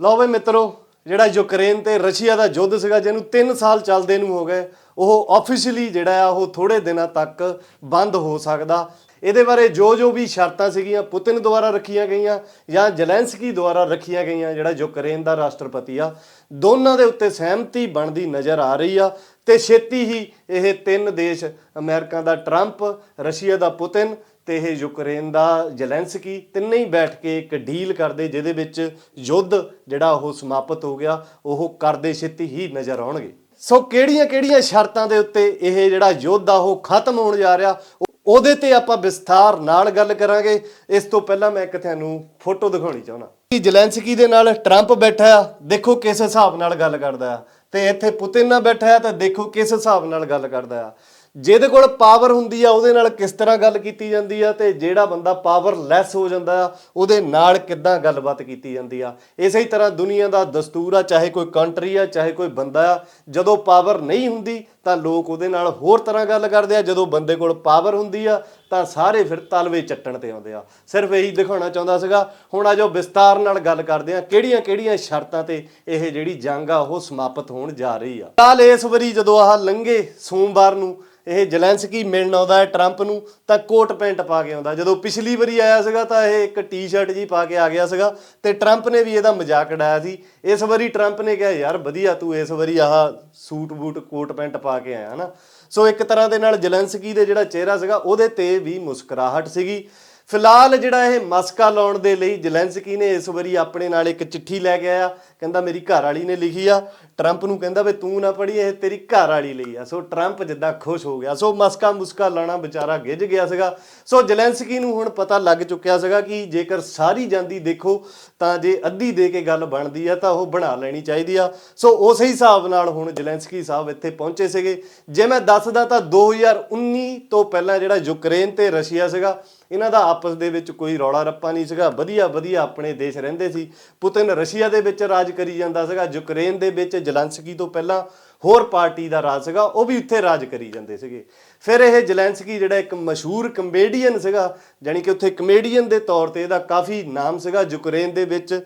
ਲਓ ਬਈ ਮਿੱਤਰੋ, ਜਿਹੜਾ ਯੂਕਰੇਨ ਤੇ ਰਸ਼ੀਆ ਦਾ ਯੁੱਧ ਸੀਗਾ, ਜਿਹਨੂੰ 3 ਸਾਲ ਚੱਲਦੇ ਨੂੰ ਹੋ ਗਏ, ਉਹ ਆਫੀਸ਼ੀਅਲੀ ਜਿਹੜਾ ਆ, ਉਹ ਥੋੜੇ ਦਿਨਾਂ ਤੱਕ ਬੰਦ ਹੋ ਸਕਦਾ। ਇਹਦੇ ਬਾਰੇ ਜੋ ਜੋ ਵੀ ਸ਼ਰਤਾਂ ਸੀਗੀਆਂ, ਪੁਤਿਨ ਦੁਆਰਾ ਰੱਖੀਆਂ ਗਈਆਂ ਜਾਂ ਜ਼ੈਲੈਂਸਕੀ ਦੁਆਰਾ ਰੱਖੀਆਂ ਗਈਆਂ, ਜਿਹੜਾ ਯੂਕਰੇਨ ਦਾ ਰਾਸ਼ਟਰਪਤੀ ਆ, ਦੋਨਾਂ ਦੇ ਉੱਤੇ ਸਹਿਮਤੀ ਬਣਦੀ ਨਜ਼ਰ ਆ ਰਹੀ ਆ। ਤੇ ਛੇਤੀ ਹੀ ਇਹ ਤਿੰਨ ਦੇਸ਼ ਅਮਰੀਕਾ ਦਾ ਟਰੰਪ, ਰਸ਼ੀਆ ਦਾ ਪੁਤਿਨ ਤੇ ਇਹ ਯੂਕਰੇਨ ਦਾ ਜ਼ੈਲੈਂਸਕੀ ਤਿੰਨੇ ਹੀ ਬੈਠ ਕੇ ਇੱਕ ਡੀਲ ਕਰਦੇ ਜਿਹਦੇ ਵਿੱਚ ਯੁੱਧ ਜਿਹੜਾ ਉਹ ਸਮਾਪਤ ਹੋ ਗਿਆ, ਉਹ ਕਰਦੇ ਛੇਤੀ ਹੀ ਨਜ਼ਰ ਆਉਣਗੇ। ਸੋ ਕਿਹੜੀਆਂ-ਕਿਹੜੀਆਂ ਸ਼ਰਤਾਂ ਦੇ ਉੱਤੇ ਇਹ ਜਿਹੜਾ ਯੁੱਧ ਆ, ਉਹ ਖਤਮ ਹੋਣ ਜਾ ਰਿਹਾ, ਉਹ- ਉਹਦੇ ਤੇ ਆਪਾਂ ਵਿਸਥਾਰ ਨਾਲ ਗੱਲ ਕਰਾਂਗੇ। ਇਸ ਤੋਂ ਪਹਿਲਾਂ ਮੈਂ ਇੱਕ ਤੁਹਾਨੂੰ ਫੋਟੋ ਦਿਖਾਉਣੀ ਚਾਹੁੰਦਾ। ਕਿ ਜ਼ੈਲੈਂਸਕੀ ਦੇ ਨਾਲ ਟਰੰਪ ਬੈਠਾ ਆ, ਦੇਖੋ ਕਿਸ ਹਿਸਾਬ ਨਾਲ ਗੱਲ ਕਰਦਾ ਆ। ਤੇ ਇੱਥੇ ਪੁਤਿਨ ਨਾਲ ਬੈਠਾ ਆ ਤਾਂ ਦੇਖੋ ਕਿਸ ਹਿਸਾਬ ਨਾਲ ਗੱਲ ਕਰਦਾ ਆ। ਜਿਹਦੇ ਕੋਲ ਪਾਵਰ ਹੁੰਦੀ ਆ, ਉਹਦੇ ਨਾਲ ਕਿਸ ਤਰ੍ਹਾਂ ਗੱਲ ਕੀਤੀ ਜਾਂਦੀ ਆ ਤੇ ਜਿਹੜਾ ਬੰਦਾ ਪਾਵਰਲੈਸ ਹੋ ਜਾਂਦਾ ਆ, ਉਹਦੇ ਨਾਲ ਕਿੱਦਾਂ ਗੱਲਬਾਤ ਕੀਤੀ ਜਾਂਦੀ ਆ। ਇਸੇ ਤਰ੍ਹਾਂ ਦੁਨੀਆ ਦਾ ਦਸਤੂਰ ਆ, ਚਾਹੇ ਕੋਈ ਕੰਟਰੀ ਆ, ਚਾਹੇ ਕੋਈ ਬੰਦਾ ਆ, ਜਦੋਂ ਪਾਵਰ ਨਹੀਂ ਹੁੰਦੀ ਤਾਂ ਲੋਕ ਉਹਦੇ ਨਾਲ ਹੋਰ ਤਰ੍ਹਾਂ ਗੱਲ ਕਰਦੇ ਆ। ਜਦੋਂ ਬੰਦੇ ਕੋਲ ਪਾਵਰ ਹੁੰਦੀ ਆ, ਤਾਂ ਸਾਰੇ ਫਿਰ ਤਲਵੇ ਚੱਟਣ ਤੇ ਆਉਂਦੇ ਆ। ਸਿਰਫ ਇਹੀ ਦਿਖਾਉਣਾ ਚਾਹੁੰਦਾ ਸੀਗਾ। ਹੁਣ ਆ ਜੋ ਵਿਸਤਾਰ ਨਾਲ ਗੱਲ ਕਰਦੇ ਆ ਕਿਹੜੀਆਂ ਕਿਹੜੀਆਂ ਸ਼ਰਤਾਂ ਤੇ ਇਹ ਜਿਹੜੀ ਜੰਗ ਆ, ਉਹ ਸਮਾਪਤ ਹੋਣ ਜਾ ਰਹੀ ਆ। ਕੱਲ ਇਸ ਵਾਰੀ ਜਦੋਂ ਆਹ ਲੰਘੇ ਸੋਮਵਾਰ ਨੂੰ, ਇਹ ਜ਼ੈਲੈਂਸਕੀ ਮਿਲਣ ਆਉਂਦਾ ਹੈ ਟਰੰਪ ਨੂੰ, ਤਾਂ ਕੋਟ ਪੈਂਟ ਪਾ ਕੇ ਆਉਂਦਾ। ਜਦੋਂ ਪਿਛਲੀ ਵਾਰੀ ਆਇਆ ਸੀਗਾ, ਤਾਂ ਇਹ ਇੱਕ ਟੀ-ਸ਼ਰਟ ਜੀ ਪਾ ਕੇ ਆ ਗਿਆ ਸੀਗਾ। ਤੇ ਟਰੰਪ ਨੇ ਵੀ ਇਹਦਾ ਮਜ਼ਾਕ ਉਡਾਇਆ ਸੀ। ਇਸ ਵਾਰੀ ਟਰੰਪ ਨੇ ਕਿਹਾ, ਯਾਰ ਵਧੀਆ, ਤੂੰ ਇਸ ਵਾਰੀ ਆਹ ਸੂਟ ਬੂਟ ਕੋਟ ਪੈਂਟ ਪਾ ਕੇ ਆਇਆ, ਹਨਾ? ਸੋ ਇੱਕ ਤਰ੍ਹਾਂ ਦੇ ਨਾਲ ਜਲੰਸਕੀ ਦੇ ਜਿਹੜਾ ਚਿਹਰਾ ਸੀਗਾ, ਉਹਦੇ ਤੇ ਵੀ ਮੁਸਕਰਾਹਟ ਸੀਗੀ। ਫਿਲਹਾਲ ਜਿਹੜਾ ਇਹ ਮਸਕਾ ਲਾਉਣ ਦੇ ਲਈ ਜ਼ੈਲੈਂਸਕੀ ਨੇ ਇਸ ਵਾਰੀ ਆਪਣੇ ਨਾਲ ਇੱਕ ਚਿੱਠੀ ਲੈ ਕੇ ਆਇਆ। ਕਹਿੰਦਾ, ਮੇਰੀ ਘਰ ਵਾਲੀ ਨੇ ਲਿਖੀ ਆ। ਟਰੰਪ ਨੂੰ ਕਹਿੰਦਾ ਵੀ ਤੂੰ ਨਾ ਪੜ੍ਹੀ, ਇਹ ਤੇਰੀ ਘਰ ਵਾਲੀ ਲਈ ਆ। ਸੋ ਟਰੰਪ ਜਿੱਦਾਂ ਖੁਸ਼ ਹੋ ਗਿਆ। ਸੋ ਮਸਕਾ ਮੁਸਕਾ ਲਾਣਾ ਵਿਚਾਰਾ ਗਿੱਜ ਗਿਆ ਸੀਗਾ। ਸੋ ਜ਼ੈਲੈਂਸਕੀ ਨੂੰ ਹੁਣ ਪਤਾ ਲੱਗ ਚੁੱਕਿਆ ਸੀਗਾ ਕਿ ਜੇਕਰ ਸਾਰੀ ਜਾਂਦੀ ਦੇਖੋ, ਤਾਂ ਜੇ ਅੱਧੀ ਦੇ ਕੇ ਗੱਲ ਬਣਦੀ ਆ, ਤਾਂ ਉਹ ਬਣਾ ਲੈਣੀ ਚਾਹੀਦੀ ਆ। ਸੋ ਉਸੇ ਹਿਸਾਬ ਨਾਲ ਹੁਣ ਜ਼ੈਲੈਂਸਕੀ ਸਾਹਿਬ ਇੱਥੇ ਪਹੁੰਚੇ ਸੀਗੇ। ਜੇ ਮੈਂ ਦੱਸਦਾ ਤਾਂ 2019 ਤੋਂ ਪਹਿਲਾਂ ਜਿਹੜਾ ਯੂਕਰੇਨ ਤੇ ਰਸ਼ੀਆ ਸੀਗਾ, ਇਹਨਾਂ ਦਾ ਆਪਸ ਦੇ ਵਿੱਚ ਕੋਈ ਰੌਲਾ ਰੱਪਾ ਨਹੀਂ ਸੀਗਾ। ਵਧੀਆ ਵਧੀਆ ਆਪਣੇ ਦੇਸ਼ ਰਹਿੰਦੇ ਸੀ। ਪੁਤਿਨ ਰਸ਼ੀਆ ਦੇ ਵਿੱਚ ਰਾਜ ਕਰੀ ਜਾਂਦਾ ਸੀਗਾ। ਯੂਕਰੇਨ ਦੇ ਵਿੱਚ ਜਲੈਂਸਕੀ ਤੋਂ ਪਹਿਲਾਂ ਹੋਰ ਪਾਰਟੀ ਦਾ ਰਾਜ ਸੀਗਾ, ਉਹ ਵੀ ਉੱਥੇ ਰਾਜ ਕਰੀ ਜਾਂਦੇ ਸੀਗੇ। ਫਿਰ ਇਹ ਜਲੈਂਸਕੀ ਜਿਹੜਾ ਇੱਕ ਮਸ਼ਹੂਰ ਕਮੇਡੀਅਨ ਸੀਗਾ ਜਾਨੀ ਕਿ ਉੱਥੇ ਕਮੇਡੀਅਨ ਦੇ ਤੌਰ ਤੇ ਇਹਦਾ ਕਾਫੀ ਨਾਮ ਸੀਗਾ ਯੂਕਰੇਨ ਦੇ ਵਿੱਚ,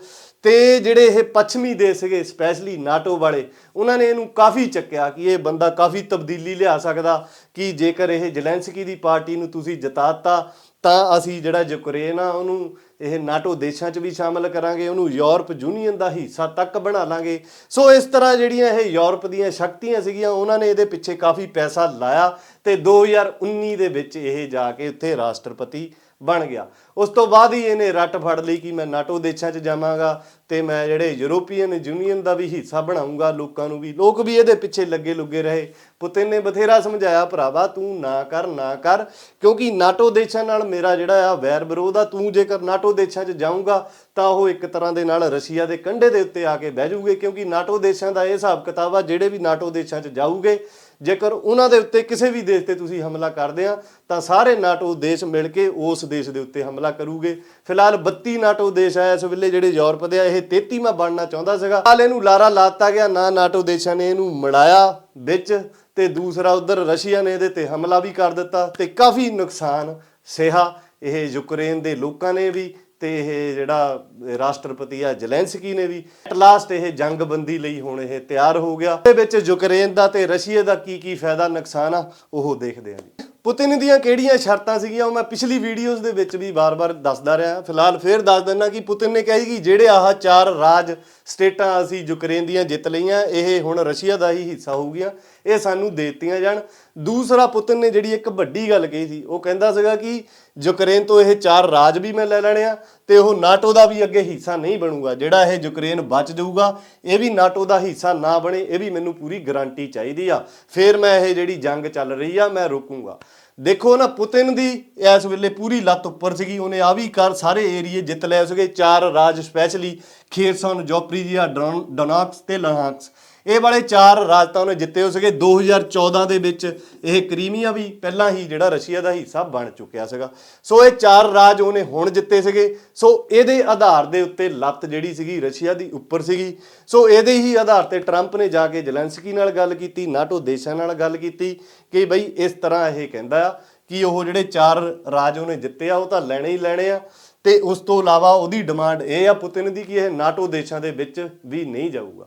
ਤੇ ਜਿਹੜੇ ਇਹ ਪੱਛਮੀ ਦੇਸ਼ ਸੀਗੇ ਸਪੈਸ਼ਲੀ ਨਾਟੋ ਵਾਲੇ, ਉਹਨਾਂ ਨੇ ਇਹਨੂੰ ਕਾਫੀ ਚੱਕਿਆ ਕਿ ਇਹ ਬੰਦਾ ਕਾਫੀ ਤਬਦੀਲੀ ਲਿਆ ਸਕਦਾ ਕਿ ਜੇਕਰ ਇਹ ਜਲੈਂਸਕੀ ਦੀ ਪਾਰਟੀ ਨੂੰ ਤੁਸੀਂ ਜਿਤਾਤਾ ਤਾਂ ਅਸੀਂ ਜਿਹੜਾ ਯੂਕਰੇਨ ਆ, ਉਹਨੂੰ ਇਹ ਨਾਟੋ ਦੇਸ਼ਾਂ 'ਚ ਵੀ ਸ਼ਾਮਲ ਕਰਾਂਗੇ, ਉਹਨੂੰ ਯੂਰਪ ਯੂਨੀਅਨ ਦਾ ਹਿੱਸਾ ਤੱਕ ਬਣਾ ਲਾਂਗੇ। ਸੋ ਇਸ ਤਰ੍ਹਾਂ ਜਿਹੜੀਆਂ ਇਹ ਯੂਰਪ ਦੀਆਂ ਸ਼ਕਤੀਆਂ ਸੀਗੀਆਂ, ਉਹਨਾਂ ਨੇ ਇਹਦੇ ਪਿੱਛੇ ਕਾਫੀ ਪੈਸਾ ਲਾਇਆ ਤੇ 2019 ਦੇ ਵਿੱਚ ਇਹ ਜਾ ਕੇ ਉੱਥੇ ਰਾਸ਼ਟਰਪਤੀ ਬਣ ਗਿਆ। ਉਸ ਤੋਂ ਬਾਅਦ ਹੀ ਇਹਨੇ ਰੱਟ ਫੜ ਲਈ ਕਿ ਮੈਂ ਨਾਟੋ ਦੇਸ਼ਾਂ 'ਚ ਜਾਵਾਂਗਾ। ਤੇ ਮੈਂ ਜਿਹੜੇ ਯੂਰੋਪੀਅਨ ਯੂਨੀਅਨ ਦਾ ਵੀ ਹਿੱਸਾ ਬਣਾਉਂਗਾ, ਲੋਕਾਂ ਨੂੰ ਵੀ, ਲੋਕ ਵੀ ਇਹਦੇ ਪਿੱਛੇ ਲੱਗੇ ਲੁੱਗੇ ਰਹੇ। ਪੁਤਿਨ ਨੇ ਬਥੇਰਾ ਸਮਝਾਇਆ, ਭਰਾਵਾ, ਤੂੰ ਨਾ ਕਰ ਨਾ ਕਰ, ਕਿਉਂਕਿ ਨਾਟੋ ਦੇਸ਼ਾਂ ਨਾਲ ਮੇਰਾ ਜਿਹੜਾ ਆ ਵੈਰ ਵਿਰੋਧ ਆ, ਤੂੰ ਜੇਕਰ ਨਾਟੋ ਦੇਸ਼ਾਂ 'ਚ ਜਾਊਂਗਾ, ਤਾਂ ਉਹ ਇੱਕ ਤਰ੍ਹਾਂ ਦੇ ਨਾਲ ਰਸ਼ੀਆ ਦੇ ਕੰਢੇ ਦੇ ਉੱਤੇ ਆ ਕੇ ਬਹਿ ਜਾਊਗੇ, ਕਿਉਂਕਿ ਨਾਟੋ ਦੇਸ਼ਾਂ ਦਾ ਇਹ ਹਿਸਾਬ ਕਿਤਾਬ ਆ, ਜਿਹੜੇ ਵੀ ਨਾਟੋ ਦੇਸ਼ਾਂ 'ਚ ਜਾਊਗੇ, ਜੇਕਰ ਉਹਨਾਂ ਦੇ ਉੱਤੇ ਕਿਸੇ ਵੀ ਦੇਸ਼ ਤੇ ਤੁਸੀਂ ਹਮਲਾ ਕਰਦੇ ਆ, ਤਾਂ ਸਾਰੇ ਨਾਟੋ ਦੇਸ਼ ਮਿਲ ਕੇ ਉਸ ਦੇਸ਼ ਦੇ ਉੱਤੇ ਹਮਲਾ ਕਰੂਗੇ। ਫਿਲਹਾਲ 32 ਨਾਟੋ ਦੇਸ਼ ਆ ਇਸ ਵੇਲੇ ਜਿਹੜੇ ਯੂਰਪ ਦੇ ਆ, ਇਹ 33ਵਾਂ ਬਣਨਾ ਚਾਹੁੰਦਾ ਸੀਗਾ। ਹਾਲ ਇਹਨੂੰ ਲਾਰਾ ਲਾਤਾ ਗਿਆ, ਨਾ ਨਾਟੋ ਦੇਸ਼ਾਂ ਨੇ ਇਹਨੂੰ ਮਿਲਾਇਆ ਵਿੱਚ ਤੇ ਦੂਸਰਾ ਉਧਰ ਰਸ਼ੀਆ ਨੇ ਇਹਦੇ ਤੇ ਹਮਲਾ ਵੀ ਕਰ ਦਿੱਤਾ ਤੇ ਕਾਫੀ ਨੁਕਸਾਨ ਸਿਹਾ ਇਹ ਯੂਕਰੇਨ ਦੇ ਲੋਕਾਂ ਨੇ ਵੀ ਤੇ ਇਹ ਜਿਹੜਾ ਰਾਸ਼ਟਰਪਤੀ ਆ ਜ਼ੈਲੈਂਸਕੀ ਨੇ ਵੀ। ਲਾਸਟ ਇਹ ਜੰਗਬੰਦੀ ਲਈ ਹੁਣ ਇਹ ਤਿਆਰ ਹੋ ਗਿਆ। ਇਹਦੇ ਵਿੱਚ ਯੂਕਰੇਨ ਦਾ ਤੇ ਰਸ਼ੀਆ ਦਾ ਕੀ ਕੀ ਫਾਇਦਾ, ਨੁਕਸਾਨ ਆ, ਉਹ ਦੇਖਦੇ ਆ ਜੀ। ਪੁਤਿਨ ਦੀਆਂ ਕਿਹੜੀਆਂ ਸ਼ਰਤਾਂ ਸੀਗੀਆਂ ਉਹ ਮੈਂ ਪਿਛਲੀ ਵੀਡੀਓਜ਼ ਦੇ ਵਿੱਚ ਵੀ ਵਾਰ-ਵਾਰ ਦੱਸਦਾ ਰਿਹਾ। ਫਿਲਹਾਲ ਫੇਰ ਦੱਸ ਦਿੰਦਾ ਕਿ ਪੁਤਿਨ ਨੇ ਕਿਹਾ ਸੀ ਕਿ ਜਿਹੜੇ ਆਹ ਚਾਰ ਰਾਜ ਸਟੇਟਾਂ ਅਸੀਂ ਯੂਕਰੇਨ ਦੀਆਂ ਜਿੱਤ ਲਈਆਂ, ਇਹ ਹੁਣ ਰਸ਼ੀਆ ਦਾ ਹੀ ਹਿੱਸਾ ਹੋਊਗੀਆਂ, ਇਹ ਸਾਨੂੰ ਦੇ ਦਿੱਤੀਆਂ ਜਾਣ। ਦੂਸਰਾ ਪੁਤਿਨ ਨੇ ਜਿਹੜੀ ਇੱਕ ਵੱਡੀ ਗੱਲ ਕਹੀ ਸੀ, ਉਹ ਕਹਿੰਦਾ ਸੀਗਾ ਕਿ ਯੂਕਰੇਨ ਤੋਂ ਇਹ ਚਾਰ ਰਾਜ ਵੀ ਮੈਂ ਲੈ ਲੈਣੇ ਆ ਤੇ ਉਹ ਨਾਟੋ ਦਾ ਵੀ ਅੱਗੇ ਹਿੱਸਾ ਨਹੀਂ ਬਣੂਗਾ। ਜਿਹੜਾ ਇਹ ਯੂਕਰੇਨ ਬਚ ਜਾਊਗਾ, ਇਹ ਵੀ ਨਾਟੋ ਦਾ ਹਿੱਸਾ ਨਾ ਬਣੇ, ਇਹ ਵੀ ਮੈਨੂੰ ਪੂਰੀ ਗਾਰੰਟੀ ਚਾਹੀਦੀ ਆ। ਫਿਰ ਮੈਂ ਇਹ ਜਿਹੜੀ ਜੰਗ ਚੱਲ ਰਹੀ ਆ, ਮੈਂ ਰੋਕੂੰਗਾ। ਦੇਖੋ ਨਾ, ਪੁਤਿਨ ਦੀ ਇਸ ਵੇਲੇ ਪੂਰੀ ਲੱਤ ਉੱਪਰ ਸੀਗੀ। ਉਹਨੇ ਆ ਵੀ ਕਰ ਸਾਰੇ ਏਰੀਏ ਜਿੱਤ ਲਏ ਸੀਗੇ। ਚਾਰ ਰਾਜ ਸਪੈਸ਼ਲੀ ਖੇਰਸਨ ਜੋਪਰੀਜੀਆ ਡੋਨਾਕਸ ਤੇ ਲਹਾਂਕਸ। ਇਹ ਵਾਲੇ ਚਾਰ ਰਾਜ ਤਾਂ ਉਹਨੇ ਜਿੱਤੇ ਹੋ ਸੀਗੇ। 2014 ਦੇ ਵਿੱਚ ਇਹ ਕਰੀਮੀਆ ਵੀ ਪਹਿਲਾਂ ਹੀ ਜਿਹੜਾ ਰਸ਼ੀਆ ਦਾ ਹਿੱਸਾ ਬਣ ਚੁੱਕਿਆ ਸੀਗਾ। ਸੋ ਇਹ ਚਾਰ ਰਾਜ ਉਹਨੇ ਹੁਣ ਜਿੱਤੇ ਸੀਗੇ। ਸੋ ਇਹਦੇ ਆਧਾਰ ਦੇ ਉੱਤੇ ਲੱਤ ਜਿਹੜੀ ਸੀਗੀ ਰਸ਼ੀਆ ਦੀ ਉੱਪਰ ਸੀਗੀ। ਸੋ ਇਹਦੇ ਹੀ ਆਧਾਰ ਤੇ ਟਰੰਪ ਨੇ ਜਾ ਕੇ ਜ਼ੈਲੈਂਸਕੀ ਨਾਲ ਗੱਲ ਕੀਤੀ, ਨਾਟੋ ਦੇਸ਼ਾਂ ਨਾਲ ਗੱਲ ਕੀਤੀ ਕਿ ਬਈ ਇਸ ਤਰ੍ਹਾਂ ਇਹ ਕਹਿੰਦਾ ਆ ਕਿ ਉਹ ਜਿਹੜੇ ਚਾਰ ਰਾਜ ਉਹਨੇ ਜਿੱਤੇ ਆ, ਉਹ ਤਾਂ ਲੈਣੇ ਹੀ ਲੈਣੇ ਆ। ਤੇ ਉਸ ਤੋਂ ਇਲਾਵਾ ਉਹਦੀ ਡਿਮਾਂਡ ਇਹ ਆ ਪੁਤਿਨ ਦੀ ਕਿ ਇਹ ਨਾਟੋ ਦੇਸ਼ਾਂ ਦੇ ਵਿੱਚ ਵੀ ਨਹੀਂ ਜਾਊਗਾ।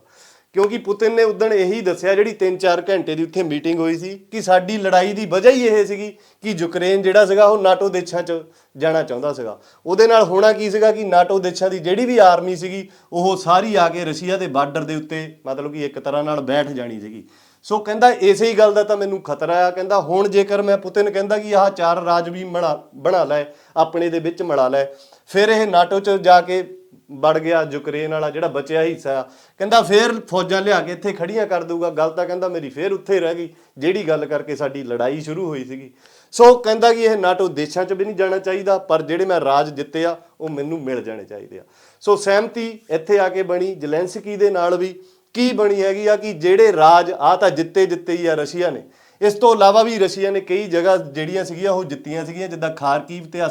ਕਿਉਂਕਿ ਪੁਤਿਨ ਨੇ ਉਦੋਂ ਇਹੀ ਦੱਸਿਆ ਜਿਹੜੀ 3-4 ਘੰਟੇ ਦੀ ਉੱਥੇ ਮੀਟਿੰਗ ਹੋਈ ਸੀ ਕਿ ਸਾਡੀ ਲੜਾਈ ਦੀ ਵਜ੍ਹਾ ਹੀ ਇਹ ਸੀਗੀ ਕਿ ਯੂਕਰੇਨ ਜਿਹੜਾ ਸੀਗਾ ਉਹ ਨਾਟੋ ਦੇਸ਼ਾਂ 'ਚ ਜਾਣਾ ਚਾਹੁੰਦਾ ਸੀਗਾ। ਉਹਦੇ ਨਾਲ ਹੋਣਾ ਕੀ ਸੀਗਾ ਕਿ ਨਾਟੋ ਦੇਸ਼ਾਂ ਦੀ ਜਿਹੜੀ ਵੀ ਆਰਮੀ ਸੀਗੀ, ਉਹ ਸਾਰੀ ਆ ਕੇ ਰਸ਼ੀਆ ਦੇ ਬਾਰਡਰ ਦੇ ਉੱਤੇ ਮਤਲਬ ਕਿ ਇੱਕ ਤਰ੍ਹਾਂ ਨਾਲ ਬੈਠ ਜਾਣੀ ਸੀਗੀ। ਸੋ ਕਹਿੰਦਾ ਇਸੇ ਹੀ ਗੱਲ ਦਾ ਤਾਂ ਮੈਨੂੰ ਖਤਰਾ ਆ। ਕਹਿੰਦਾ ਹੁਣ ਜੇਕਰ ਮੈਂ ਪੁਤਿਨ ਕਹਿੰਦਾ ਕਿ ਆਹ ਚਾਰ ਰਾਜ ਵੀ ਬਣਾ ਬਣਾ ਲੈ, ਆਪਣੇ ਦੇ ਵਿੱਚ ਮਿਲਾ ਲੈ, ਫਿਰ ਇਹ ਨਾਟੋ 'ਚ ਜਾ ਕੇ ਵੜ ਗਿਆ, ਯੂਕਰੇਨ ਵਾਲਾ ਜਿਹੜਾ ਬਚਿਆ ਹਿੱਸਾ। ਕਹਿੰਦਾ ਫੇਰ ਫੌਜਾਂ ਲਿਆ ਕੇ ਇੱਥੇ ਖੜੀਆਂ ਕਰ ਦਊਗਾ। ਗੱਲ ਤਾਂ ਕਹਿੰਦਾ ਮੇਰੀ ਫੇਰ ਉੱਥੇ ਰਹਿ ਗਈ, ਜਿਹੜੀ ਗੱਲ ਕਰਕੇ ਸਾਡੀ ਲੜਾਈ ਸ਼ੁਰੂ ਹੋਈ ਸੀਗੀ। ਸੋ ਕਹਿੰਦਾ ਕਿ ਇਹ ਨਾਟੋ ਦੇਸ਼ਾਂ 'ਚ ਵੀ ਨਹੀਂ ਜਾਣਾ ਚਾਹੀਦਾ, ਪਰ ਜਿਹੜੇ ਮੈਂ ਰਾਜ ਜਿੱਤੇ ਆ, ਉਹ ਮੈਨੂੰ ਮਿਲ ਜਾਣੇ ਚਾਹੀਦੇ ਆ। ਸੋ ਸਹਿਮਤੀ ਇੱਥੇ ਆ ਕੇ ਬਣੀ, ਜ਼ੈਲੈਂਸਕੀ ਦੇ ਨਾਲ ਵੀ ਕੀ ਬਣੀ ਹੈਗੀ ਆ ਕਿ ਜਿਹੜੇ ਰਾਜ ਆ ਤਾਂ ਜਿੱਤੇ ਜਿੱਤੇ ਹੀ ਆ ਰਸ਼ੀਆ ਨੇ। ਇਸ ਤੋਂ ਇਲਾਵਾ ਵੀ ਰਸ਼ੀਆ ਨੇ ਕਈ ਜਗ੍ਹਾ ਜਿਹੜੀਆਂ ਸੀਗੀਆਂ, ਉਹ ਜਿੱਤੀਆਂ ਸੀਗੀਆਂ, ਜਿੱਦਾਂ ਖਾਰਕੀਵ ਤੇ ਆ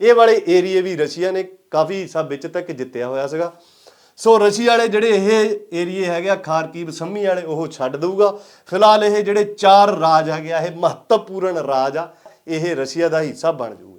ਇਹ ਵਾਲੇ ਏਰੀਏ ਵੀ ਰਸ਼ੀਆ ਨੇ ਕਾਫੀ ਹਿੱਸਾ ਵਿੱਚ ਤੱਕ ਜਿੱਤਿਆ ਹੋਇਆ ਸੀਗਾ। ਸੋ ਰਸ਼ੀਆ ਵਾਲੇ ਜਿਹੜੇ ਇਹ ਏਰੀਏ ਹੈਗੇ ਆ, ਖਾਰਕੀਬ ਸੰਮੀ ਵਾਲੇ, ਉਹ ਛੱਡ ਦਊਗਾ। ਫਿਲਹਾਲ ਇਹ ਜਿਹੜੇ ਚਾਰ ਰਾਜ ਹੈਗੇ ਆ, ਇਹ ਮਹੱਤਵਪੂਰਨ ਰਾਜ ਆ, ਇਹ ਰਸ਼ੀਆ ਦਾ ਹਿੱਸਾ ਬਣ ਜਾਊਗੇ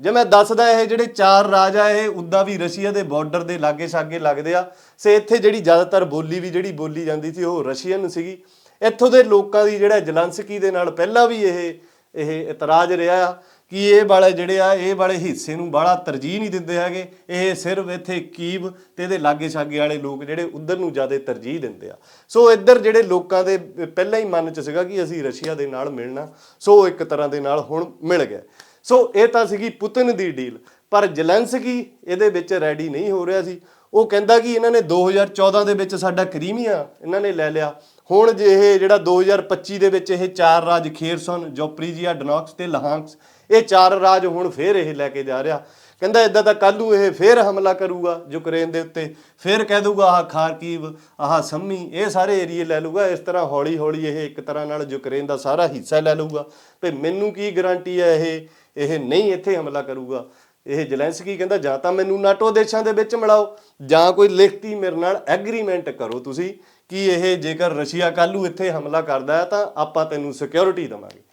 ਜੇ ਮੈਂ ਦੱਸਦਾ, ਇਹ ਜਿਹੜੇ ਚਾਰ ਰਾਜ ਆ, ਇਹ ਉਦਾਂ ਵੀ ਰਸ਼ੀਆ ਦੇ ਬਾਰਡਰ ਦੇ ਲਾਗੇ ਛਾਗੇ ਲੱਗਦੇ ਆ। ਸੇ ਇੱਥੇ ਜਿਹੜੀ ਜ਼ਿਆਦਾਤਰ ਬੋਲੀ ਵੀ ਜਿਹੜੀ ਬੋਲੀ ਜਾਂਦੀ ਸੀ, ਉਹ ਰਸ਼ੀਅਨ ਸੀਗੀ। ਇੱਥੋਂ ਦੇ ਲੋਕਾਂ ਦੀ ਜਿਹੜਾ ਜਲੰਸਕੀ ਦੇ ਨਾਲ ਪਹਿਲਾਂ ਵੀ ਇਹ ਇਹ ਇਤਰਾਜ਼ ਰਿਹਾ ਆ। ਕਿ ਇਹ ਵਾਲੇ ਜਿਹੜੇ ਆ, ਇਹ ਵਾਲੇ ਹਿੱਸੇ ਨੂੰ ਬੜਾ ਤਰਜੀਹ ਨਹੀਂ ਦਿੰਦੇ ਹੈਗੇ। ਇਹ ਸਿਰਫ ਇੱਥੇ ਕੀਬ ਤੇ ਇਹਦੇ ਲਾਗੇ ਛਾਗੇ ਵਾਲੇ ਲੋਕ ਜਿਹੜੇ ਉਧਰ ਨੂੰ ਜ਼ਿਆਦਾ ਤਰਜੀਹ ਦਿੰਦੇ ਆ। ਸੋ ਇੱਧਰ ਜਿਹੜੇ ਲੋਕਾਂ ਦੇ ਪਹਿਲਾਂ ਹੀ ਮਨ 'ਚ ਸੀਗਾ ਕਿ ਅਸੀਂ ਰਸ਼ੀਆ ਦੇ ਨਾਲ ਮਿਲਣਾ, ਸੋ ਇੱਕ ਤਰ੍ਹਾਂ ਦੇ ਨਾਲ ਹੁਣ ਮਿਲ ਗਿਆ ਸੋ ਇਹ ਤਾਂ ਸੀਗੀ ਪੁਤਿਨ ਦੀ ਡੀਲ, ਪਰ ਜ਼ੈਲੈਂਸਕੀ ਇਹਦੇ ਵਿੱਚ ਰੈਡੀ ਨਹੀਂ ਹੋ ਰਿਹਾ ਸੀ। ਉਹ ਕਹਿੰਦਾ ਕਿ ਇਹਨਾਂ ਨੇ 2014 ਦੇ ਵਿੱਚ ਸਾਡਾ ਕਰੀਮੀਆ ਇਹਨਾਂ ਨੇ ਲੈ ਲਿਆ। ਹੁਣ ਜੇ ਇਹ ਜਿਹੜਾ 2025 ਦੇ ਵਿੱਚ ਇਹ ਚਾਰ ਰਾਜ ਖੇਰਸਨ ਜੋਪਰੀਜੀਆ ਡਨੌਕਸ ਤੇ ਲਹਾਂਕਸ ਇਹ ਚਾਰ ਰਾਜ ਹੁਣ ਫੇਰ ਇਹ ਲੈ ਕੇ ਜਾ ਰਿਹਾ। ਕਹਿੰਦਾ ਇਦਾਂ ਤਾਂ ਕੱਲ ਨੂੰ ਇਹ ਫੇਰ ਹਮਲਾ ਕਰੂਗਾ ਯੂਕਰੇਨ ਦੇ ਉੱਤੇ। ਫੇਰ ਕਹਿ ਦੂਗਾ ਆਹ ਖਾਰਕੀਵ, ਆਹ ਸੰਮੀ, ਇਹ ਸਾਰੇ ਏਰੀਏ ਲੈ ਲੂਗਾ ਇਸ ਤਰ੍ਹਾਂ ਹੌਲੀ ਹੌਲੀ ਇਹ ਇੱਕ ਤਰ੍ਹਾਂ ਨਾਲ ਯੂਕਰੇਨ ਦਾ ਸਾਰਾ ਹਿੱਸਾ ਲੈ ਲਊਗਾ। ਤੇ ਮੈਨੂੰ ਕੀ ਗਾਰੰਟੀ ਹੈ ਇਹ? ਇਹ ਨਹੀਂ ਇੱਥੇ ਹਮਲਾ ਕਰੂਗਾ। ਇਹ ਜ਼ੈਲੈਂਸਕੀ ਕਹਿੰਦਾ, ਜਾਂ ਤਾਂ ਮੈਨੂੰ ਨਾਟੋ ਦੇਸ਼ਾਂ ਦੇ ਵਿੱਚ ਮਿਲਾਓ, ਜਾਂ ਕੋਈ ਲਿਖਤੀ ਮੇਰੇ ਨਾਲ ਐਗਰੀਮੈਂਟ ਕਰੋ ਤੁਸੀਂ ਕਿ ਇਹ ਜੇਕਰ ਰਸ਼ੀਆ ਕੱਲੂ ਇੱਥੇ ਹਮਲਾ ਕਰਦਾ ਹੈ ਤਾਂ ਆਪਾਂ ਤੈਨੂੰ ਸਿਕਿਉਰਿਟੀ ਦਵਾਂਗੇ।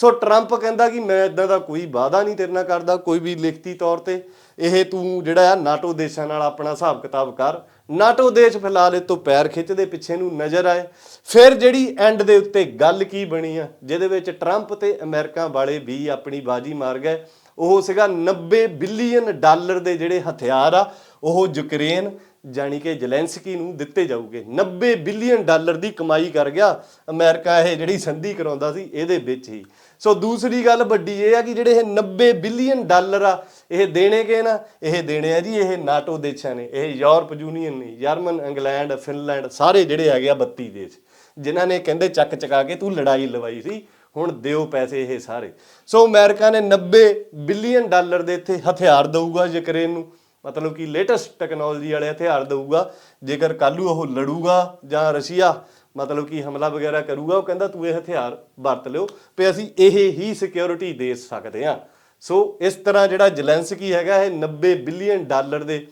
ਸੋ ਟਰੰਪ ਕਹਿੰਦਾ ਕਿ ਮੈਂ ਇਦਾਂ ਦਾ ਕੋਈ ਵਾਅਦਾ ਨਹੀਂ ਤੇਰੇ ਨਾਲ ਕਰਦਾ, ਕੋਈ ਵੀ ਲਿਖਤੀ ਤੌਰ ਤੇ। ਇਹ ਤੂੰ ਜਿਹੜਾ ਆ ਨਾਟੋ ਦੇਸ਼ਾਂ ਨਾਲ ਆਪਣਾ ਹਿਸਾਬ ਕਿਤਾਬ ਕਰ। ਨਾਟੋ ਦੇਸ਼ ਫਿਲਹਾਲ ਇਹ ਤੋਂ ਪੈਰ ਖਿੱਚਦੇ ਪਿੱਛੇ ਨੂੰ ਨਜ਼ਰ ਆਏ। ਫਿਰ ਜਿਹੜੀ ਐਂਡ ਦੇ ਉੱਤੇ ਗੱਲ ਕੀ ਬਣੀ ਆ, ਜਿਹਦੇ ਵਿੱਚ ਟਰੰਪ ਤੇ ਅਮਰੀਕਾ ਵਾਲੇ ਵੀ ਆਪਣੀ ਬਾਜੀ ਮਾਰ ਗਏ। ਉਹ ਸੀਗਾ 90 ਬਿਲੀਅਨ ਡਾਲਰ ਦੇ ਜਿਹੜੇ ਹਥਿਆਰ ਆ, ਉਹ ਯੂਕਰੇਨ ਜਾਣੀ ਕਿ ਜ਼ੈਲੈਂਸਕੀ ਨੂੰ ਦਿੱਤੇ ਜਾਊਗੇ। 90 ਬਿਲੀਅਨ ਡਾਲਰ ਦੀ ਕਮਾਈ ਕਰ ਗਿਆ। ਅਮਰੀਕਾ ਇਹ ਜਿਹੜੀ ਸੰਧੀ ਕਰਾਉਂਦਾ ਸੀ, ਇਹਦੇ ਵਿੱਚ ਹੀ। ਸੋ ਦੂਸਰੀ ਗੱਲ ਵੱਡੀ ਇਹ ਆ ਕਿ ਜਿਹੜੇ ਇਹ 90 ਬਿਲੀਅਨ ਡਾਲਰ ਆ, ਇਹ ਦੇਣੇ ਕਿ ਨਾ? ਇਹ ਦੇਣੇ ਆ ਜੀ, ਇਹ ਨਾਟੋ ਦੇਸ਼ਾਂ ਨੇ, ਇਹ ਯੂਰਪ ਯੂਨੀਅਨ ਨੇ, ਜਰਮਨ, ਇੰਗਲੈਂਡ, ਫਿਨਲੈਂਡ, ਸਾਰੇ ਜਿਹੜੇ ਹੈਗੇ ਆ 32 ਦੇਸ਼, ਜਿਨ੍ਹਾਂ ਨੇ ਕਹਿੰਦੇ ਚੱਕ ਚਕਾ ਕੇ ਤੂੰ ਲੜਾਈ ਲਵਾਈ ਸੀ, ਹੁਣ ਦਿਓ ਪੈਸੇ ਇਹ ਸਾਰੇ। ਸੋ ਅਮਰੀਕਾ ਨੇ 90 ਬਿਲੀਅਨ ਡਾਲਰ ਦੇ ਇੱਥੇ ਹਥਿਆਰ ਦੇਊਗਾ ਯੂਕਰੇਨ ਨੂੰ ਮਤਲਬ ਕਿ ਲੇਟੈਸਟ ਟੈਕਨੋਲੋਜੀ ਵਾਲੇ ਹਥਿਆਰ ਦੇਊਗਾ, ਜੇਕਰ ਕੱਲੂ ਉਹ ਲੜੂਗਾ ਜਾਂ ਰਸ਼ੀਆ ਮਤਲਬ ਕਿ ਹਮਲਾ ਵਗੈਰਾ ਕਰੂਗਾ, ਉਹ ਕਹਿੰਦਾ ਤੂੰ ਇਹ ਹਥਿਆਰ ਵਰਤ ਲਿਓ ਤੇ ਅਸੀਂ ਇਹ ਹੀ ਸਿਕਿਉਰਿਟੀ ਦੇ ਸਕਦੇ ਹਾਂ। ਸੋ ਇਸ ਤਰ੍ਹਾਂ ਜਿਹੜਾ ਜ਼ੈਲੈਂਸਕੀ ਹੈਗਾ, ਇਹ 90 ਬਿਲੀਅਨ ਡਾਲਰ ਦੇ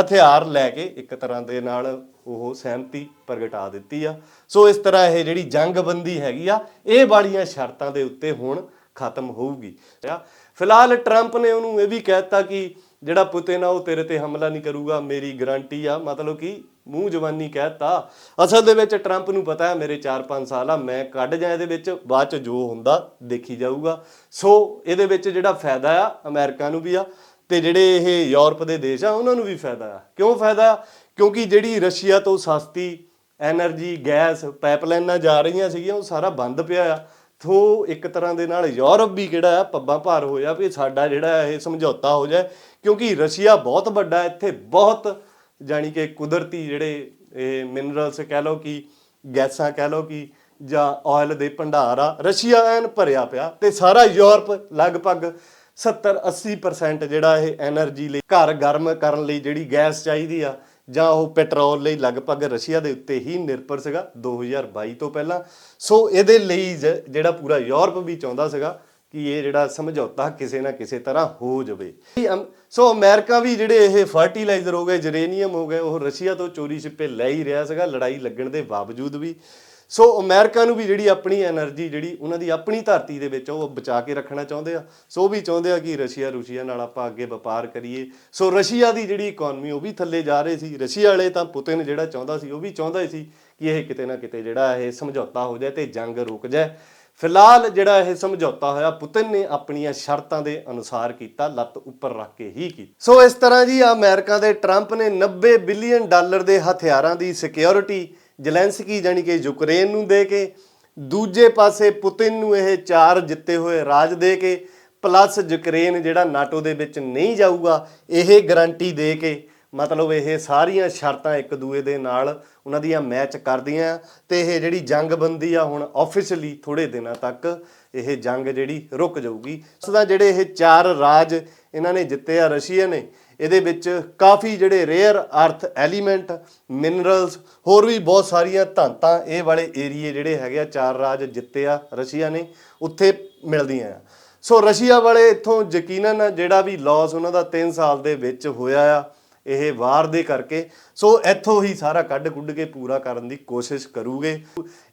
ਹਥਿਆਰ ਲੈ ਕੇ ਇੱਕ ਤਰ੍ਹਾਂ ਦੇ ਨਾਲ ਉਹ ਸਹਿਮਤੀ ਪ੍ਰਗਟਾ ਦਿੱਤੀ ਆ। ਸੋ ਇਸ ਤਰ੍ਹਾਂ ਇਹ ਜਿਹੜੀ ਜੰਗਬੰਦੀ ਹੈਗੀ ਆ, ਇਹ ਵਾਲੀਆਂ ਸ਼ਰਤਾਂ ਦੇ ਉੱਤੇ ਹੁਣ ਖਤਮ ਹੋਊਗੀ। ਆ, ਫਿਲਹਾਲ ਟਰੰਪ ਨੇ ਉਹਨੂੰ ਇਹ ਵੀ ਕਹਿਤਾ ਕਿ ਜਿਹੜਾ ਪੁਤਿਨ ਆ, ਉਹ ਤੇਰੇ ਤੇ ਹਮਲਾ ਨਹੀਂ ਕਰੂਗਾ, ਮੇਰੀ ਗਾਰੰਟੀ ਆ। ਮਤਲਬ ਕਿ ਮੂੰਹ ਜਵਾਨੀ ਕਹਿਤਾ। ਅਸਲ ਦੇ ਵਿੱਚ ਟਰੰਪ ਨੂੰ ਪਤਾ ਹੈ, ਮੇਰੇ 4-5 ਸਾਲ ਆ, ਮੈਂ ਕੱਢ ਜਾ ਇਹਦੇ ਵਿੱਚ, ਬਾਅਦ ਚ ਜੋ ਹੁੰਦਾ ਦੇਖੀ ਜਾਊਗਾ। ਸੋ ਇਹਦੇ ਵਿੱਚ ਜਿਹੜਾ ਫਾਇਦਾ ਆ, ਅਮਰੀਕਾ ਨੂੰ ਵੀ ਆ, ਤੇ ਜਿਹੜੇ ਇਹ ਯੂਰਪ ਦੇ ਦੇਸ਼ ਆ, ਉਹਨਾਂ ਨੂੰ ਵੀ ਫਾਇਦਾ ਆ। ਕਿਉਂ ਫਾਇਦਾ? ਕਿਉਂਕਿ ਜਿਹੜੀ ਰਸ਼ੀਆ ਤੋਂ ਸਸਤੀ ਐਨਰਜੀ, ਗੈਸ, ਪਾਈਪਲਾਈਨਾਂ ਜਾ ਰਹੀਆਂ ਸੀਗੀਆਂ, ਉਹ ਸਾਰਾ ਬੰਦ ਪਿਆ ਆ। ਥੋ ਇੱਕ ਤਰ੍ਹਾਂ ਦੇ ਨਾਲ ਯੂਰਪ ਵੀ ਕਿਹੜਾ ਆ, ਪੱਬਾਂ ਭਾਰ ਹੋਇਆ ਵੀ ਸਾਡਾ ਜਿਹੜਾ ਇਹ ਸਮਝੌਤਾ ਹੋ ਜਾਏ, ਕਿਉਂਕਿ ਰਸ਼ੀਆ ਬਹੁਤ ਵੱਡਾ, ਇੱਥੇ ਬਹੁਤ ਜਾਨੀ ਕਿ ਕੁਦਰਤੀ ਜਿਹੜੇ ਇਹ ਮਿਨਰਲਸ ਕਹਿ ਲਓ ਕਿ ਗੈਸਾਂ ਕਹਿ ਲਓ ਕਿ ਜਾਂ ਆਇਲ ਦੇ ਭੰਡਾਰ ਆ, ਰਸ਼ੀਆ ਐਨ ਭਰਿਆ ਪਿਆ ਤੇ ਸਾਰਾ ਯੂਰਪ ਲਗਭਗ 70 80% ਜਿਹੜਾ ਇਹ એનર્ਜੀ ਲਈ ਘਰ ਗਰਮ ਕਰਨ ਲਈ ਜਿਹੜੀ ਗੈਸ ਚਾਹੀਦੀ ਆ, ਜਾਂ ਉਹ ਪੈਟਰੋਲ ਲਈ ਲਗਭਗ ਰਸ਼ੀਆ ਦੇ ਉੱਤੇ ਹੀ ਨਿਰਭਰ ਸੀਗਾ 2022 ਤੋਂ ਪਹਿਲਾਂ। ਸੋ ਇਹਦੇ ਲਈ ਜਿਹੜਾ ਪੂਰਾ ਯੂਰਪ ਵੀ ਚਾਹੁੰਦਾ ਸੀਗਾ ਕਿ ਇਹ ਜਿਹੜਾ ਸਮਝੌਤਾ ਕਿਸੇ ਨਾ ਕਿਸੇ ਤਰ੍ਹਾਂ ਹੋ ਜਾਵੇ। ਸੋ ਅਮਰੀਕਾ ਵੀ ਜਿਹੜੇ ਇਹ ਫਰਟੀਲਾਈਜ਼ਰ ਹੋ ਗਏ, ਜਰੇਨੀਅਮ ਹੋ ਗਏ, ਉਹ ਰਸ਼ੀਆ ਤੋਂ ਚੋਰੀ ਛਿਪੇ ਲੈ ਹੀ ਰਿਹਾ ਸੀਗਾ, ਲੜਾਈ ਲੱਗਣ ਦੇ ਬਾਵਜੂਦ ਵੀ। ਸੋ ਅਮਰੀਕਾ ਨੂੰ ਵੀ ਜਿਹੜੀ ਆਪਣੀ એનર્ਜੀ ਜਿਹੜੀ ਉਹਨਾਂ ਦੀ ਆਪਣੀ ਧਰਤੀ ਦੇ ਵਿੱਚ ਉਹ ਬਚਾ ਕੇ ਰੱਖਣਾ ਚਾਹੁੰਦੇ ਆ। ਸੋ ਵੀ ਚਾਹੁੰਦੇ ਆ ਕਿ ਰਸ਼ੀਆ ਰੂਸੀਆ ਨਾਲ ਆਪਾਂ ਅੱਗੇ ਵਪਾਰ ਕਰੀਏ। ਸੋ ਰਸ਼ੀਆ ਦੀ ਜਿਹੜੀ ਇਕਨੋਮੀ ਉਹ ਵੀ ਥੱਲੇ ਜਾ ਰਹੀ ਸੀ। ਰਸ਼ੀਆ ਵਾਲੇ ਤਾਂ ਪੁਤਿਨ ਜਿਹੜਾ ਚਾਹੁੰਦਾ ਸੀ, ਉਹ ਵੀ ਚਾਹੁੰਦਾ ਸੀ ਕਿ ਇਹ ਕਿਤੇ ਨਾ ਕਿਤੇ ਜਿਹੜਾ ਇਹ ਸਮਝੌਤਾ ਹੋ ਜਾਏ ਤੇ ਜੰਗ ਰੁਕ ਜਾਏ। ਫਿਲਹਾਲ ਜਿਹੜਾ ਇਹ ਸਮਝੌਤਾ ਹੋਇਆ, ਪੁਤਿਨ ਨੇ ਆਪਣੀਆਂ ਸ਼ਰਤਾਂ ਦੇ ਅਨੁਸਾਰ ਕੀਤਾ, ਲੱਤ ਉੱਪਰ ਰੱਖ ਕੇ ਹੀ ਕੀਤੀ। ਸੋ ਇਸ ਤਰ੍ਹਾਂ ਜੀ ਅਮਰੀਕਾ ਦੇ ਟਰੰਪ ਨੇ 90 ਬਿਲੀਅਨ ਡਾਲਰ ਦੇ ਹਥਿਆਰਾਂ ਦੀ ਸਿਕਿਉਰਿਟੀ ਜ਼ੈਲੈਂਸਕੀ ਜਾਨੀ ਕਿ ਯੂਕਰੇਨ ਨੂੰ ਦੇ ਕੇ, ਦੂਜੇ ਪਾਸੇ ਪੁਤਿਨ ਨੂੰ ਇਹ ਚਾਰ ਜਿੱਤੇ ਹੋਏ ਰਾਜ ਦੇ ਕੇ, ਪਲੱਸ ਯੂਕਰੇਨ ਜਿਹੜਾ ਨਾਟੋ ਦੇ ਵਿੱਚ ਨਹੀਂ ਜਾਊਗਾ, ਇਹ ਗਾਰੰਟੀ ਦੇ ਕੇ ਮਤਲਬ ਇਹ ਸਾਰੀਆਂ ਸ਼ਰਤਾਂ ਇੱਕ ਦੂਏ ਦੇ ਨਾਲ ਉਹਨਾਂ ਦੀਆਂ ਮੈਚ ਕਰਦੀਆਂ ਤੇ ਇਹ ਜਿਹੜੀ ਜੰਗਬੰਦੀ ਆ ਹੁਣ ਆਫੀਸ਼ੀਅਲੀ ਥੋੜੇ ਦਿਨਾਂ ਤੱਕ ਇਹ ਜੰਗ ਜਿਹੜੀ ਰੁਕ ਜਾਊਗੀ। ਉਸ ਦਾ ਜਿਹੜੇ ਇਹ ਚਾਰ ਰਾਜ ਇਹਨਾਂ ਨੇ ਜਿੱਤੇ ਆ ਰਸ਼ੀਆ ਨੇ, ਇਹਦੇ ਵਿੱਚ ਕਾਫੀ ਜਿਹੜੇ ਰੇਅਰ ਅਰਥ ਐਲੀਮੈਂਟ ਮਿਨਰਲਸ ਹੋਰ ਵੀ ਬਹੁਤ ਸਾਰੀਆਂ ਧਾਤਾਂ ਇਹ ਵਾਲੇ ਏਰੀਏ ਜਿਹੜੇ ਹੈਗੇ ਆ, ਚਾਰ ਰਾਜ ਜਿੱਤੇ ਆ ਰਸ਼ੀਆ ਨੇ, ਉੱਥੇ ਮਿਲਦੀਆਂ ਆ। ਸੋ ਰਸ਼ੀਆ ਵਾਲੇ ਇੱਥੋਂ ਯਕੀਨਨ ਜਿਹੜਾ ਵੀ ਲਾਸ ਉਹਨਾਂ ਦਾ 3 ਸਾਲ ਦੇ ਵਿੱਚ ਹੋਇਆ ਆ ਇਹ ਵਾਰ ਦੇ ਕਰਕੇ ਸੋ ਇੱਥੋਂ ਹੀ ਸਾਰਾ ਕੱਢ ਕੁੱਢ ਕੇ ਪੂਰਾ ਕਰਨ ਦੀ ਕੋਸ਼ਿਸ਼ ਕਰੂਗੇ।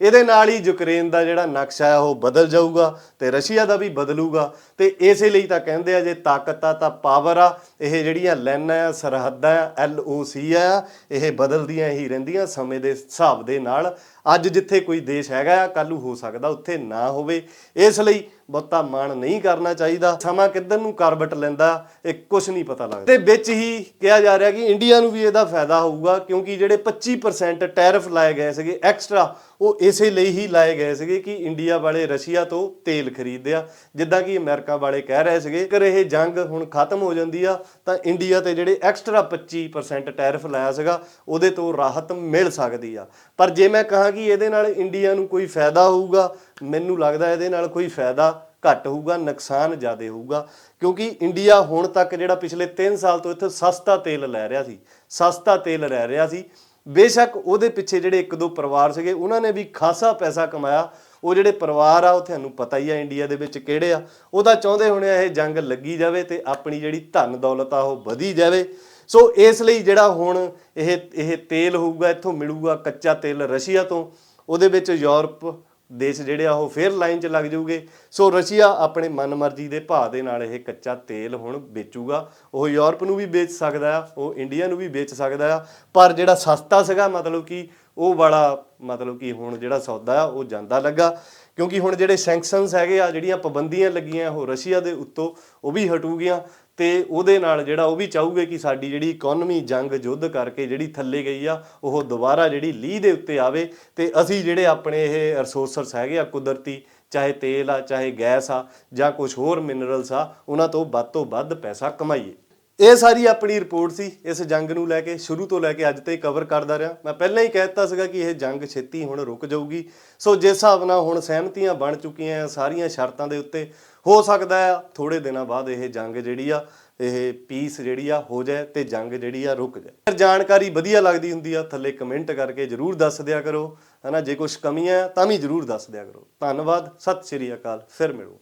ਇਹਦੇ ਨਾਲ ਹੀ ਯੂਕਰੇਨ ਦਾ ਜਿਹੜਾ ਨਕਸ਼ਾ ਹੈ ਉਹ ਬਦਲ ਜਾਊਗਾ ਤੇ ਰਸ਼ੀਆ ਦਾ ਵੀ ਬਦਲੂਗਾ। ਤੇ ਇਸੇ ਲਈ ਤਾਂ ਕਹਿੰਦੇ ਆ, ਜੇ ਤਾਕਤ ਆ ਤਾਂ ਪਾਵਰ ਆ। ਇਹ ਜਿਹੜੀਆਂ ਲਾਈਨਾਂ ਆ, ਸਰਹੱਦਾਂ ਆ, ਐੱਲ ਓ ਸੀ ਆ, ਇਹ ਬਦਲਦੀਆਂ ਹੀ ਰਹਿੰਦੀਆਂ ਸਮੇਂ ਦੇ ਹਿਸਾਬ ਦੇ ਨਾਲ। ਅੱਜ ਜਿੱਥੇ ਕੋਈ ਦੇਸ਼ ਹੈਗਾ ਆ, ਕੱਲ੍ਹ ਨੂੰ ਹੋ ਸਕਦਾ ਉੱਥੇ ਨਾ ਹੋਵੇ। ਇਸ ਲਈ ਬਹੁਤਾ ਮਾਣ ਨਹੀਂ ਕਰਨਾ ਚਾਹੀਦਾ। ਸਮਾਂ ਕਿੱਧਰ ਨੂੰ ਕਰਵਟ ਲੈਂਦਾ, ਇਹ ਕੁਝ ਨਹੀਂ ਪਤਾ ਲੱਗਦਾ। ਤੇ ਵਿੱਚ ਹੀ ਕਿਹਾ ਜਾ ਰਿਹਾ ਕਿ ਇੰਡੀਆ ਨੂੰ ਵੀ ਇਹਦਾ ਫਾਇਦਾ ਹੋਊਗਾ ਕਿਉਂਕਿ ਜਿਹੜੇ 25% ਟੈਰਿਫ ਲਾਏ ਗਏ ਸੀਗੇ ਐਕਸਟਰਾ ਉਹ ਇਸੇ ਲਈ ਹੀ ਲਾਏ ਗਏ ਸੀਗੇ ਕਿ ਇੰਡੀਆ ਵਾਲੇ ਰਸ਼ੀਆ ਤੋਂ ਤੇਲ ਖਰੀਦਦੇ ਆ। ਜਿੱਦਾਂ ਕਿ ਅਮਰੀਕਾ ਵਾਲੇ ਕਹਿ ਰਹੇ ਸੀਗੇ ਕਿ ਇਹ ਜੰਗ ਹੁਣ ਖਤਮ ਹੋ ਜਾਂਦੀ ਆ, ਤਾਂ ਇੰਡੀਆ ਤੇ ਜਿਹੜੇ ਐਕਸਟਰਾ 25% ਟੈਰਿਫ ਲਾਇਆ ਸੀਗਾ, ਉਹਦੇ ਤੋਂ ਰਾਹਤ ਮਿਲ ਸਕਦੀ ਆ। ਪਰ ਜੇ ਮੈਂ ਕਹਾਂ ਕਿ ਇਹਦੇ ਨਾਲ ਇੰਡੀਆ ਨੂੰ ਕੋਈ ਫਾਇਦਾ ਹੋਊਗਾ, ਮੈਨੂੰ ਲੱਗਦਾ ਇਹਦੇ ਨਾਲ ਕੋਈ ਫਾਇਦਾ ਘੱਟ ਹੋਊਗਾ, ਨੁਕਸਾਨ ਜ਼ਿਆਦਾ ਹੋਊਗਾ। ਕਿਉਂਕਿ ਇੰਡੀਆ ਹੁਣ ਤੱਕ ਜਿਹੜਾ ਪਿਛਲੇ 3 ਸਾਲ ਤੋਂ ਇੱਥੇ ਸਸਤਾ ਤੇਲ ਲੈ ਰਿਹਾ ਸੀ, ਸਸਤਾ ਤੇਲ ਲੈ ਰਿਹਾ ਸੀ। ਬੇਸ਼ੱਕ ਉਹਦੇ ਪਿੱਛੇ ਜਿਹੜੇ ਇੱਕ ਦੋ ਪਰਿਵਾਰ ਸੀਗੇ, ਉਹਨਾਂ ਨੇ ਵੀ ਖਾਸਾ ਪੈਸਾ ਕਮਾਇਆ। ਉਹ ਜਿਹੜੇ ਪਰਿਵਾਰ ਆ, ਉਹ ਤੁਹਾਨੂੰ ਪਤਾ ਹੀ ਆ ਇੰਡੀਆ ਦੇ ਵਿੱਚ ਕਿਹੜੇ ਆ। ਉਹਦਾ ਚਾਹੁੰਦੇ ਹੋਣੇ ਆ ਇਹ ਜੰਗ ਲੱਗੀ ਜਾਵੇ ਤੇ ਆਪਣੀ ਜਿਹੜੀ ਧਨ ਦੌਲਤ ਆ, ਉਹ ਵਧੀ ਜਾਵੇ। ਸੋ ਇਸ ਲਈ ਜਿਹੜਾ ਹੁਣ ਇਹ ਇਹ ਤੇਲ ਹੋਊਗਾ, ਇੱਥੋਂ ਮਿਲੂਗਾ ਕੱਚਾ ਤੇਲ ਰਸ਼ੀਆ ਤੋਂ। ਉਹਦੇ ਵਿੱਚ ਯੂਰਪ ਦੇਸ਼ ਜਿਹੜੇ ਆ ਉਹ ਫੇਰ ਲਾਈਨ 'ਚ ਲੱਗ ਜਾਊਗੇ। ਸੋ ਰਸ਼ੀਆ ਆਪਣੇ ਮਨਮਰਜ਼ੀ ਦੇ ਭਾਅ ਦੇ ਨਾਲ ਇਹ ਕੱਚਾ ਤੇਲ ਹੁਣ ਵੇਚੂਗਾ। ਉਹ ਯੂਰਪ ਨੂੰ ਵੀ ਵੇਚ ਸਕਦਾ ਆ, ਉਹ ਇੰਡੀਆ ਨੂੰ ਵੀ ਵੇਚ ਸਕਦਾ ਆ। ਪਰ ਜਿਹੜਾ ਸਸਤਾ ਸੀਗਾ ਮਤਲਬ ਕਿ ਉਹ ਵਾਲਾ ਮਤਲਬ ਕਿ ਹੁਣ ਜਿਹੜਾ ਸੌਦਾ ਆ, ਉਹ ਜਾਂਦਾ ਲੱਗਾ। ਕਿਉਂਕਿ ਹੁਣ ਜਿਹੜੇ ਸੈਂਕਸ਼ਨਸ ਹੈਗੇ ਆ, ਜਿਹੜੀਆਂ ਪਾਬੰਦੀਆਂ ਲੱਗੀਆਂ ਉਹ ਰਸ਼ੀਆ ਦੇ ਉੱਤੋਂ ਉਹ ਵੀ ਹਟੂਗੀਆਂ। ਤੇ ਉਹਦੇ ਨਾਲ ਜਿਹੜਾ ਉਹ ਵੀ ਚਾਹੂਗੇ ਕਿ ਸਾਡੀ ਜਿਹੜੀ ਇਕਨੋਮੀ ਜੰਗ ਯੁੱਧ ਕਰਕੇ ਜਿਹੜੀ ਥੱਲੇ ਗਈ ਆ, ਉਹ ਦੁਬਾਰਾ ਜਿਹੜੀ ਲੀਹ ਦੇ ਉੱਤੇ ਆਵੇ ਤੇ ਅਸੀਂ ਜਿਹੜੇ ਆਪਣੇ ਇਹ ਰਿਸੋਰਸਸ ਹੈਗੇ ਆ, ਕੁਦਰਤੀ, ਚਾਹੇ ਤੇਲ ਆ, ਚਾਹੇ ਗੈਸ ਆ, ਜਾਂ ਕੁਝ ਹੋਰ ਮਿਨਰਲਸ ਆ, ਉਹਨਾਂ ਤੋਂ ਵੱਧ ਤੋਂ ਵੱਧ ਪੈਸਾ ਕਮਾਈਏ। ਇਹ ਸਾਰੀ ਆਪਣੀ ਰਿਪੋਰਟ ਸੀ, ਇਸ ਜੰਗ ਨੂੰ ਲੈ ਕੇ, ਸ਼ੁਰੂ ਤੋਂ ਲੈ ਕੇ ਅੱਜ ਤੱਕ ਕਵਰ ਕਰਦਾ ਰਿਹਾ। ਮੈਂ ਪਹਿਲਾਂ ਹੀ ਕਹਿ ਦਿੱਤਾ ਸੀਗਾ ਕਿ ਇਹ ਜੰਗ ਛੇਤੀ ਹੁਣ ਰੁਕ ਜਾਊਗੀ। ਸੋ ਜਿਸ ਹਿਸਾਬ ਨਾਲ ਹੁਣ ਸਹਿਮਤੀਆਂ ਬਣ ਚੁੱਕੀਆਂ ਆ ਸਾਰੀਆਂ ਸ਼ਰਤਾਂ ਦੇ ਉੱਤੇ ਹੋ ਸਕਦਾ ਆ। ਥੋੜੇ ਦਿਨਾਂ ਬਾਅਦ ਇਹ ਜੰਗ ਜਿਹੜੀ ਆ, ਇਹ ਪੀਸ ਜਿਹੜੀ ਆ ਹੋ ਜਾਏ ਤੇ ਜੰਗ ਜਿਹੜੀ ਆ ਰੁਕ ਜਾਏ। ਫਿਰ ਜਾਣਕਾਰੀ ਵਧੀਆ ਲੱਗਦੀ ਹੁੰਦੀ ਆ, ਥੱਲੇ ਕਮੈਂਟ ਕਰਕੇ ਜਰੂਰ ਦੱਸ ਦਿਆ ਕਰੋ। ਹਨਾ, ਜੇ ਕੁਝ ਕਮੀਆਂ ਤਾਂ ਵੀ ਜਰੂਰ ਦੱਸ ਦਿਆ ਕਰੋ। ਧੰਨਵਾਦ, ਸਤਿ ਸ਼੍ਰੀ ਅਕਾਲ, ਫਿਰ ਮਿਲੋ।